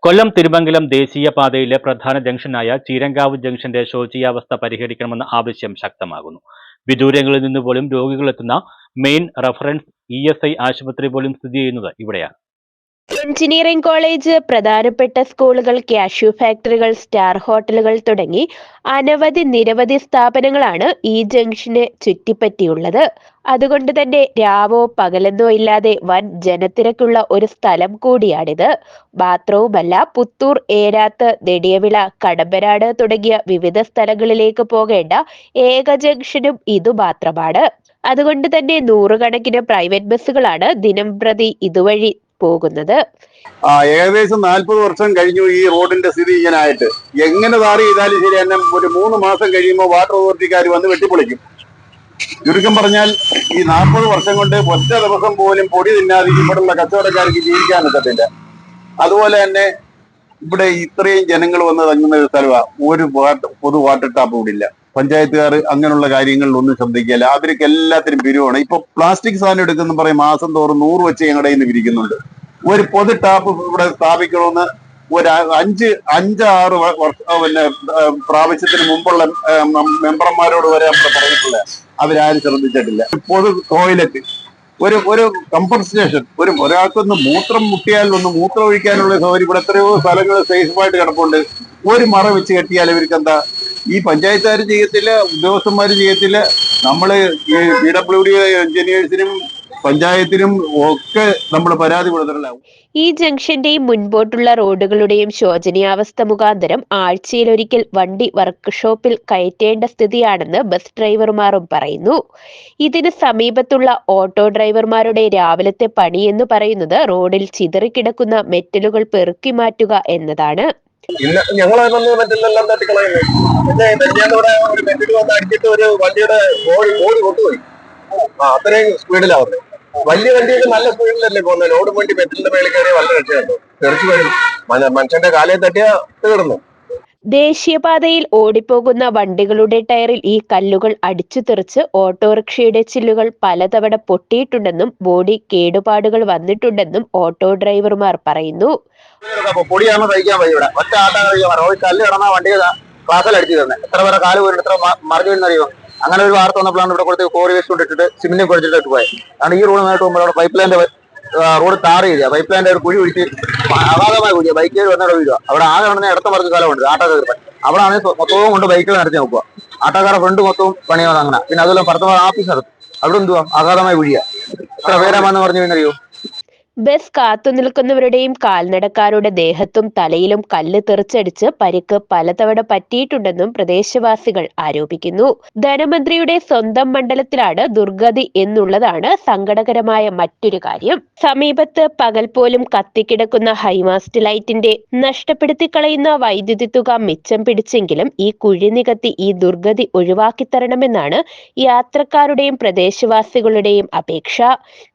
കൊല്ലം തിരുമംഗലം ദേശീയപാതയിലെ പ്രധാന ജംഗ്ഷനായ ചീരങ്കാവ് ജംഗ്ഷന്റെ ശോചിയാവസ്ഥ പരിഹരിക്കണമെന്ന ആവശ്യം ശക്തമാകുന്നു. വിദൂരങ്ങളിൽ നിന്ന് പോലും രോഗികളെത്തുന്ന മെയിൻ റഫറൻസ് ഇ ആശുപത്രി പോലും സ്ഥിതി ചെയ്യുന്നത് ഇവിടെയാണ്. എഞ്ചിനീയറിംഗ് കോളേജ് പ്രധാനപ്പെട്ട സ്കൂളുകൾ കാഷ്യൂ ഫാക്ടറികൾ സ്റ്റാർ ഹോട്ടലുകൾ തുടങ്ങി അനവധി നിരവധി സ്ഥാപനങ്ങളാണ് ഈ ജംഗ്ഷന് ചുറ്റിപ്പറ്റിയുള്ളത്. അതുകൊണ്ട് തന്നെ രാവോ പകലെന്നോ ഇല്ലാതെ വൻ ജനത്തിരക്കുള്ള ഒരു സ്ഥലം കൂടിയാണിത്. മാത്രവുമല്ല പുത്തൂർ ഏരാത്ത് നെടിയവിള കടമ്പനാട് തുടങ്ങിയ വിവിധ സ്ഥലങ്ങളിലേക്ക് പോകേണ്ട ഏക ജംഗ്ഷനും ഇതു മാത്രമാണ് അതുകൊണ്ട് തന്നെ നൂറുകണക്കിന് പ്രൈവറ്റ് ബസ്സുകളാണ് ദിനം പ്രതി ഇതുവഴി പോകുന്നത്. ഏകദേശം നാൽപ്പത് വർഷം കഴിഞ്ഞു ഈ റോഡിന്റെ സ്ഥിതി ഇങ്ങനായിട്ട്. എങ്ങനെ താറി ചെയ്താലും ശരി തന്നെ ഒരു മൂന്ന് മാസം കഴിയുമ്പോൾ വാട്ടർ അതോറിറ്റിക്കാർ വന്ന് വെട്ടിപ്പൊളിക്കും. ചുരുക്കം പറഞ്ഞാൽ ഈ നാൽപ്പത് വർഷം കൊണ്ട് ഒറ്റ ദിവസം പോലും പൊടി തിന്നാതെ ഇവിടെയുള്ള കച്ചവടക്കാർക്ക് ജീവിക്കാൻ പറ്റത്തില്ല. അതുപോലെ തന്നെ ഇവിടെ ഇത്രയും ജനങ്ങൾ വന്ന് തങ്ങുന്ന ഒരു സ്ഥലമാണ് ഒരു പൊതു വാട്ടർ ടാപ്പ് ഇവിടെ ഇല്ല. പഞ്ചായത്തുകാർ അങ്ങനെയുള്ള കാര്യങ്ങളിൽ ഒന്നും ശ്രദ്ധിക്കില്ല അവർക്ക് എല്ലാത്തിനും പിരിവാണ്. ഇപ്പൊ പ്ലാസ്റ്റിക് സാധനം എടുക്കുന്ന പറയും മാസം തോറും നൂറ് വെച്ച് ഞങ്ങളുടെ കയ്യിൽ നിന്ന് പിരിക്കുന്നുണ്ട്. ഒരു പൊതു ടാപ്പ് ഇവിടെ സ്ഥാപിക്കണമെന്ന് ഒരു അഞ്ച് അഞ്ചാറ് പിന്നെ പ്രാവശ്യത്തിന് മുമ്പുള്ള മെമ്പർമാരോട് വരെ നമ്മൾ പറഞ്ഞിട്ടില്ല. അവരാരും ശ്രദ്ധിച്ചിട്ടില്ല. പൊതു ടോയ്ലറ്റ് ഒരു ഒരു കംഫർട്ട് സ്റ്റേഷൻ ഒരു ഒരാൾക്കൊന്ന് മൂത്രം മുട്ടിയാൽ ഒന്ന് മൂത്രം ഒഴിക്കാനുള്ള സൗകര്യം ഇവിടെ എത്രയോ സ്ഥലങ്ങൾ സേഫായിട്ട് കിടപ്പുണ്ട്. ഒരു മറ വെച്ച് കെട്ടിയാൽ ഇവർക്ക് എന്താ ഈ പഞ്ചായത്തുകാർ ചെയ്യത്തില്ല ഉദ്യോഗസ്ഥന്മാർ ചെയ്യത്തില്ല. നമ്മൾ ഈ പി ഡബ്ല്യു ഡി എഞ്ചിനീയേഴ്സിനും പഞ്ചായത്തിനും ഒക്കെ നമ്മൾ പരാതി കൊടുത്തിട്ടില്ല. ഈ ജംഗ്ഷന്റെയും മുൻപോട്ടുള്ള റോഡുകളുടെയും ശോചനീയാവസ്ഥ മുഖാന്തരം ആഴ്ചയിലൊരിക്കൽ വണ്ടി വർക്ക്ഷോപ്പിൽ കയറ്റേണ്ട സ്ഥിതിയാണെന്ന് ബസ് ഡ്രൈവർമാരും പറയുന്നു. ഇതിന് സമീപത്തുള്ള ഓട്ടോ ഡ്രൈവർമാരുടെ രാവിലത്തെ പണി എന്ന് പറയുന്നത് റോഡിൽ ചിതറിക്കിടക്കുന്ന മെറ്റലുകൾ പെറുക്കി മാറ്റുക എന്നതാണ്. ഇല്ല ഞങ്ങൾ വന്ന് മെറ്റലെല്ലാം തട്ടിക്കളയുന്നു പിന്നെ മെഞ്ഞാന്നിവിടെ ഒരു മെറ്റിൽ വന്ന് അടിച്ചിട്ട് ഒരു വണ്ടിയുടെ ബോഡി ബോഡി കൊണ്ടുപോയി. ആ അത്രയും സ്പീഡിലാ വന്നത്. വലിയ വണ്ടിയൊക്കെ നല്ല സ്പീഡിലല്ലേ പോകുന്നത്? ലോഡ് വണ്ടി മെറ്റലിന്റെ മേളിൽ കയറി വല്ല രക്ഷയുണ്ടോ. തെറിച്ചു വരും. മനുഷ്യന്റെ കാലയെ തട്ടിയ തീർന്നു. ദേശീയപാതയിൽ ഓടിപ്പോകുന്ന വണ്ടികളുടെ ടയറിൽ ഈ കല്ലുകൾ അടിച്ചു തെറിച്ച് ഓട്ടോറിക്ഷയുടെ ചില്ലുകൾ പലതവണ പൊട്ടിയിട്ടുണ്ടെന്നും ബോഡി കേടുപാടുകൾ വന്നിട്ടുണ്ടെന്നും ഓട്ടോ ഡ്രൈവർമാർ പറയുന്നു. അപ്പൊ കഴിക്കാൻ വയ്യ ഇവിടെ. ഒറ്റ ആട്ടാൻ കഴിയാൻ കല്ല് കിടന്ന വണ്ടി ക്ലാസ്സിൽ അടിച്ചു തന്നെ എത്ര പേരെ കാൽ പോയിട്ട് എത്ര മറിഞ്ഞു വീഴുന്നറിയോ? അങ്ങനെ ഒരു വാർത്ത വന്നപ്പോഴാണ് ഇവിടെ കൊടുത്ത് കോറി വേസ്റ്റ് കൊണ്ടിട്ടിട്ട് സിമെന്റും കുഴച്ചിട്ട് പോയത് കാരണം ഈ റോഡ് നേരിട്ട് പോകുമ്പോൾ അവിടെ പൈപ്പ് ലൈന്റെ റോഡ് താറ് ചെയ്ത. പൈപ്പ് ലൈന്റെ ഒരു കുഴി ഒഴിച്ച് അഗാധമായ കുഴിയ. ബൈക്കിൽ വന്നിട്ട് വീഴുക അവിടെ ആകെ നടന്ന ഇടത്ത മറിച്ച് കാലമുണ്ട് ആട്ടോ കയറി അവിടെ ആണെങ്കിൽ മൊത്തവും കൊണ്ട് ബൈക്കിൽ നടത്തി നോക്കുക ആട്ടോക്കാരെ ഫ്രണ്ട് മൊത്തവും പണിയാണ് അങ്ങനെ പിന്നെ അതുപോലെ പുറത്ത് ആഫീസ് നടത്തും. അവിടെ എന്തുവാ? അഗാധമായ കുഴിയാ. എത്ര പേരാമെന്ന് പറഞ്ഞു വീണറിയോ ബസ് കാത്തു നിൽക്കുന്നവരുടെയും കാൽനടക്കാരുടെ ദേഹത്തും തലയിലും കല്ല് തെറിച്ചടിച്ച് പരിക്ക് പലതവണ പറ്റിയിട്ടുണ്ടെന്നും പ്രദേശവാസികൾ ആരോപിക്കുന്നു. ധനമന്ത്രിയുടെ സ്വന്തം മണ്ഡലത്തിലാണ് ദുർഗതി എന്നുള്ളതാണ് സങ്കടകരമായ മറ്റൊരു കാര്യം. സമീപത്ത് പകൽ പോലും കത്തിക്കിടക്കുന്ന ഹൈമാസ്റ്റ് ലൈറ്റിന്റെ നഷ്ടപ്പെടുത്തി കളയുന്ന വൈദ്യുതി തുക മിച്ചം പിടിച്ചെങ്കിലും ഈ കുഴി നികത്തി ഈ ദുർഗതി ഒഴിവാക്കി തരണമെന്നാണ് യാത്രക്കാരുടെയും പ്രദേശവാസികളുടെയും അപേക്ഷ.